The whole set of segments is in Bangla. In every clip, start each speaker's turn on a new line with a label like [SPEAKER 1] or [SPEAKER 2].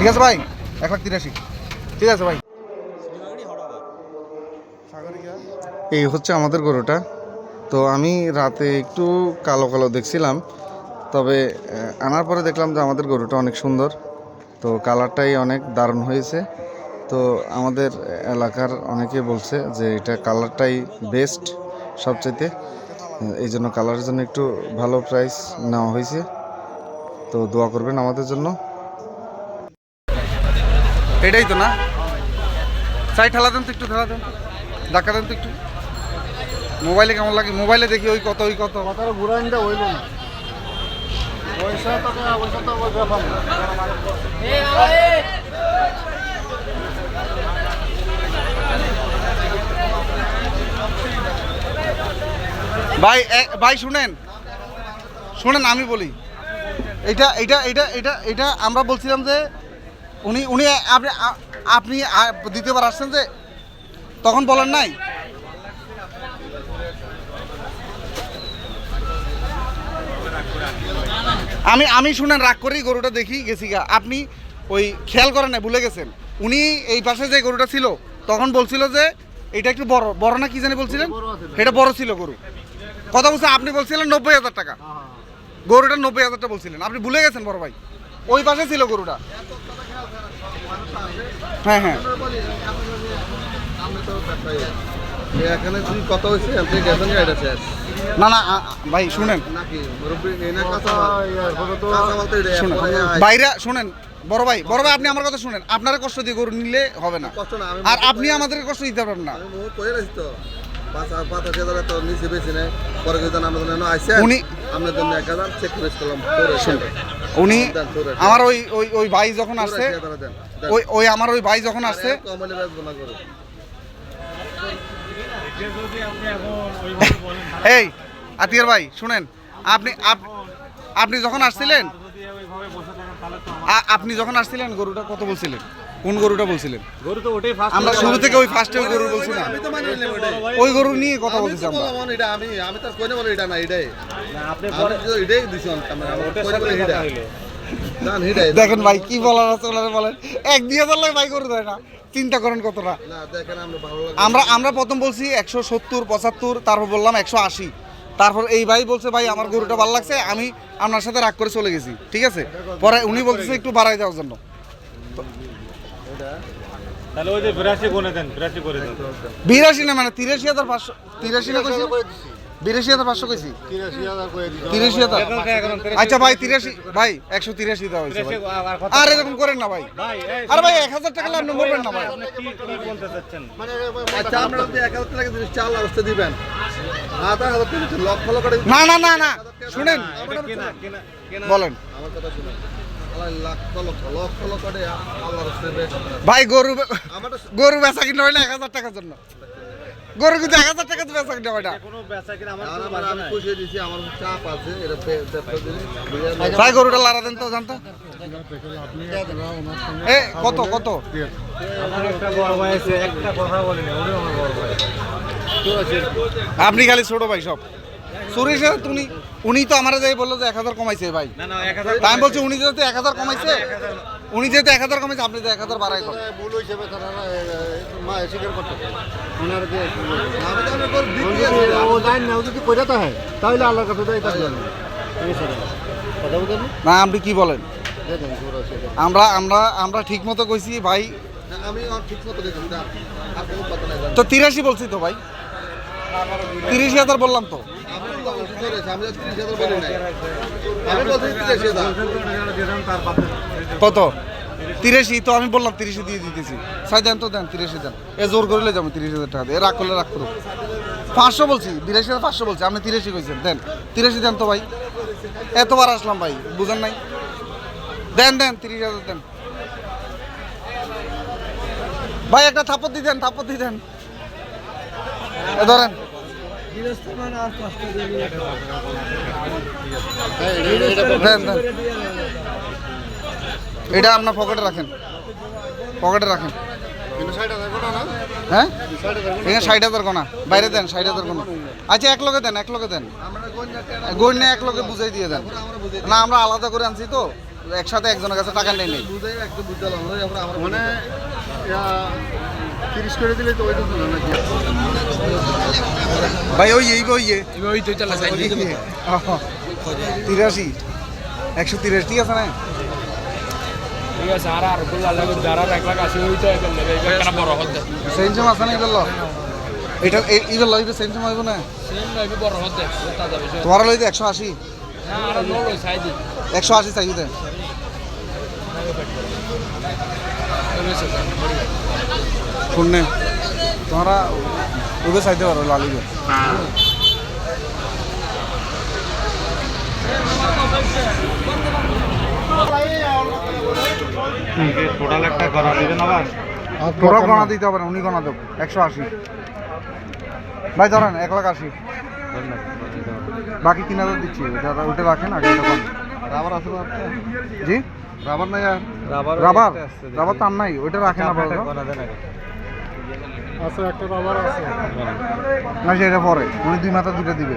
[SPEAKER 1] ঠিক আছে ভাই? এক লাখ তিরাশি। ঠিক আছে ভাই। এই হচ্ছে আমাদের গরুটা। তো আমি রাতে একটু কালো কালো দেখছিলাম। তবে আনার পরে দেখলাম যে আমাদের গরুটা অনেক সুন্দর। তো কালারটাই অনেক দারুণ হয়েছে। তো আমাদের এলাকার অনেকে বলছে যে এটা কালারটাই বেস্ট সবচাইতে। এই জন্য কালারের জন্য একটু ভালো প্রাইস নেওয়া হয়েছে। তো দোয়া করবেন আমাদের জন্য। এটাই তো না? সাই ঠেলা দেন তো একটু ঠেলা দেন। ধাক্কা দেন তো একটু। মোবাইলে কেমন লাগে? মোবাইলে দেখি ওই কত ওই কত।
[SPEAKER 2] কথাটা ঘুরাইনটা হইল না। পয়সা টাকা পয়সা তো ব্যাপার
[SPEAKER 1] ভাই ভাই শুনেন। শুনেন আমি বলি। এটা এটা এটা এটা এটা আমরা বলছিলাম যে উনি উনি আপনি আপনি দ্বিতীয়বার আসছেন যে তখন বলেন নাই? আমি আমি শুনেন রাগ করেই গরুটা দেখি গেছি গা। আপনি ওই খেয়াল করেন না ভুলে গেছেন। উনি এই পাশে যে গরুটা ছিল তখন বলছিল যে এটা একটু বড় বড় না কি জানি বলছিলেন? এটা বড় ছিল গরু। কথা বলছে আপনি বলছিলেন নব্বই হাজার টাকা। গরুটা নব্বই হাজারটা বলছিলেন। আপনি ভুলে গেছেন বড় ভাই। ওই পাশে ছিল গরুটা। হ্যাঁ হ্যাঁ।
[SPEAKER 2] এখানে তুই কথা হয়েছে? আপনি গেছেন
[SPEAKER 1] না না ভাই শুনেন।
[SPEAKER 2] কথা বলতে এটা
[SPEAKER 1] শুনেন। বাইরে বড় ভাই বড় ভাই আপনি আমার কথা শুনেন। আপনারা কষ্ট দিয়ে গরু নিলে হবে না। আর আপনি আমাদের কষ্ট দিতে পারবেন না। উনি-
[SPEAKER 2] আপনার জন্য এক হাজার চেক করে
[SPEAKER 1] উনি আমার ওই ওই ওই ভাই যখন আসছে। ওই ওই আমার ওই ভাই যখন আসছে
[SPEAKER 2] না।
[SPEAKER 1] এই আতিয়ার ভাই শুনেন আপনি আপনি যখন আসছিলেন আপনি যখন আসছিলেন গরুটা কত বলছিলেন? কোন গরুটা বলছিলেন?
[SPEAKER 3] গরু তো ওটাই ফার্স্ট
[SPEAKER 1] আমরা শুরু থেকে ওই ফার্স্টে ওই গরু বলছি না।
[SPEAKER 2] আমি মানি
[SPEAKER 1] ওই গরু নিয়ে কথা
[SPEAKER 2] আমি তো
[SPEAKER 1] আমরা।
[SPEAKER 2] বললাম এটা আমি আমি তো কইনে বলি এটা না এটাই।
[SPEAKER 3] আপনি পরে
[SPEAKER 2] এটাই দিছি অন ক্যামেরা আমি
[SPEAKER 3] ওটার
[SPEAKER 2] বলি এটা।
[SPEAKER 1] দেখেন ভাই কি বলার আছে ওনারা বলেন? এক দুই হাজার লাগে ভাই করে দেয় না। চিন্তা করেন কতটা।
[SPEAKER 2] না আমরা
[SPEAKER 1] আমরা আমরা প্রথম বলছি একশো সত্তর পঁচাত্তর তারপর বললাম একশো আশি। তারপর এই ভাই বলছে ভাই আমার গরুটা ভালো লাগছে আমি আপনার সাথে রাগ করে চলে গেছি। ঠিক আছে? পরে উনি বলতেছে একটু বাড়াই দেওয়ার জন্য।
[SPEAKER 3] বিরাশি গুনে দেন বিরাশি করে দেন।
[SPEAKER 1] বিরাশি না মানে তিরাশি হাজার পাঁচশো তিরাশি না বিরাশি হাজার পাঁচশো কইছি।
[SPEAKER 2] তিরাশি হাজার।
[SPEAKER 1] আচ্ছা ভাই তিরাশি ভাই একশো তিরাশি দেওয়া হয়েছে আর এরকম করেন না ভাই।
[SPEAKER 3] ভাই
[SPEAKER 1] আর ভাই এক হাজার টাকা আপনি মরবেন না ভাই।
[SPEAKER 2] মানে আচ্ছা আপনারা যদি এক হাজার টাকা জিনিস চাল অবস্থা দিবেন হাজার হাজার টাকা দিচ্ছেন, লক্ষ লক্ষ
[SPEAKER 1] না না না না শুনেন। বলেন।
[SPEAKER 2] আমার কথা শুনুন। আল্লাহ লক্ষ লক্ষ লক্ষ লক্ষ টাকা আল্লাহর রাস্তায় বেশ।
[SPEAKER 1] ভাই গরু
[SPEAKER 2] আমার
[SPEAKER 1] গরু বেচা কিনা হয় না এক হাজার টাকার জন্য। গরু কিন্তু এক হাজার টাকা বেচা কিনা
[SPEAKER 3] বেচা
[SPEAKER 2] না।
[SPEAKER 1] ভাই গরুটা লারা দেন তো জানতো এ কত কত?
[SPEAKER 3] আমার একটা বড় ভাই আছে একটা কথা বলিনি উনি আমার বড় ভাই।
[SPEAKER 1] আপনি খালি ছোট ভাই সব। সুরেশ তুমি উনি তো আমার যাই বলল যে এক হাজার কমাইছে ভাই।
[SPEAKER 3] না না
[SPEAKER 1] তাই আমি বলছি উনি যেহেতু এক হাজার কমাইছে? উনি যেহেতু এক হাজার কমাইছে আপনি তো এক হাজার বাড়াই করেন।
[SPEAKER 2] ভুল হিসেবে স্বীকার করতে।
[SPEAKER 4] ও না ও যদি কোথাতে হয় তাহলে আল্লাহর কাছে
[SPEAKER 1] না। আপনি কি বলেন? আমরা আমরা আমরা ঠিক মতো কইছি ভাই।
[SPEAKER 2] আমি ঠিক মতো দেখেছি না, আপনার কোনো কথা নাই জানেন।
[SPEAKER 1] তো তিরাশি বলছি তো ভাই। তিরিশ হাজার বললাম তো।
[SPEAKER 2] আমি তো বলছি চলেছে, আমি তো 30 হাজার বলি নাই। আমি বলছি 30 হাজার।
[SPEAKER 1] কত? তিরাশি তো আমি বললাম তিরিশে দিয়ে দিতেছি। সাই দেন তো দেন তিরিশে দেন। এ জোর করলে যাব তিরিশ হাজার টাকা দিয়ে। রাগ করলে রাগ করুক পাঁচশো বলছি, বিরাশি হাজার পাঁচশো বলছি, আপনি তিরাশি কইছেন, দেন। তিরাশি দেন তো ভাই। এতবার আসলাম ভাই, বুঝেন নাই? দেন দেন, তিরিশ হাজার দেন। ভাই, একটা থাপত দিয়ে দেন থাপত দিয়ে দেন। ধরেন। দেন দেন। এটা আপনার পকেটে রাখেন। পকেটে রাখেন? হ্যাঁ। এখানে ষাট হাজার কোনা বাইরে দেন ষাট হাজার কোনা আচ্ছা এক লোকে দেন এক লোকে দেন। গণ্য এক লোকে বুঝাই দিয়ে দেন। না আমরা আলাদা করে আনছি তো। একসাথে একজনের কাছে টাকা নেই নেই।
[SPEAKER 2] মানে তিরিশ করে দিলে তো ওই তো শোনা নাকি?
[SPEAKER 1] ভাই ওই এই ওই
[SPEAKER 3] তো
[SPEAKER 1] তিরাশি। একশো তিরাশি ঠিক আছে না?
[SPEAKER 3] ঠিক আছে আর আরগুলো আলাদা করে যারা এক লাখ আছে ওই তো এবার নেবে এবার কেন বড় হতে।
[SPEAKER 1] আছে না এগুলো এটা এই- এগুলো লইবে সেঞ্চুম হইব না?
[SPEAKER 3] সেম নইবে বড় হতে
[SPEAKER 1] তোমার লইতে একশো আশি। একশো আশি চাইতে শুননে তোমরা ওকে চাইতে পারো লালিবে
[SPEAKER 3] টোটাল একটা করা দিবেন আবার?
[SPEAKER 1] তোরা গণা দিতে হবে না উনি গণা দেব। একশো আশি। ভাই ধরেন এক লাখ আশি। বাকি তিন হাজার দিচ্ছি ওটা ওটা রাখেন আগে
[SPEAKER 2] রাবার আছে
[SPEAKER 1] জি?
[SPEAKER 2] রাবার নাই আর?
[SPEAKER 1] Rubber rubber? তো আর নাই ওইটা রাখেন আপাতত।
[SPEAKER 2] আছে একটা রাবার আছে।
[SPEAKER 1] না সেটা পরে উনি দুই মাথা দুটো দিবে।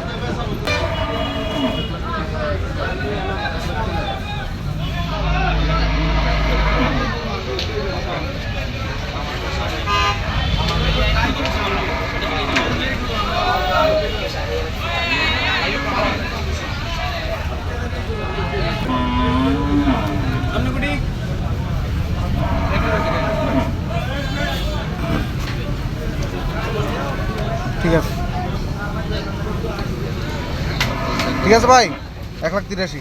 [SPEAKER 1] ঠিক আছে ঠিক আছে ভাই? এক লাখ তিরাশি।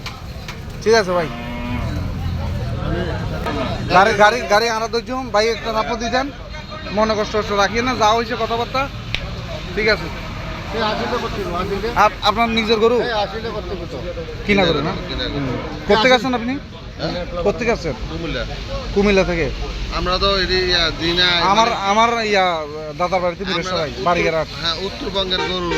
[SPEAKER 1] ঠিক আছে ভাই। গাড়ি গাড়ি গাড়ি আনা ধৈর্য ভাই একটা থাপ্পড় দিতেন মনে কষ্ট কষ্ট রাখিয়ে না যা হয়েছে কথাবার্তা। ঠিক আছে। আপনার নিজের গরু। কিনা গরু না? করতে গেছেন আপনি? করতে গেছেন কুমিল্লা থেকে।
[SPEAKER 2] আমরা তো ইয়া, দিনা
[SPEAKER 1] আমার আমার ইয়া দাদার বাড়িতে ভাই
[SPEAKER 2] হ্যাঁ উত্তরবঙ্গের গরু।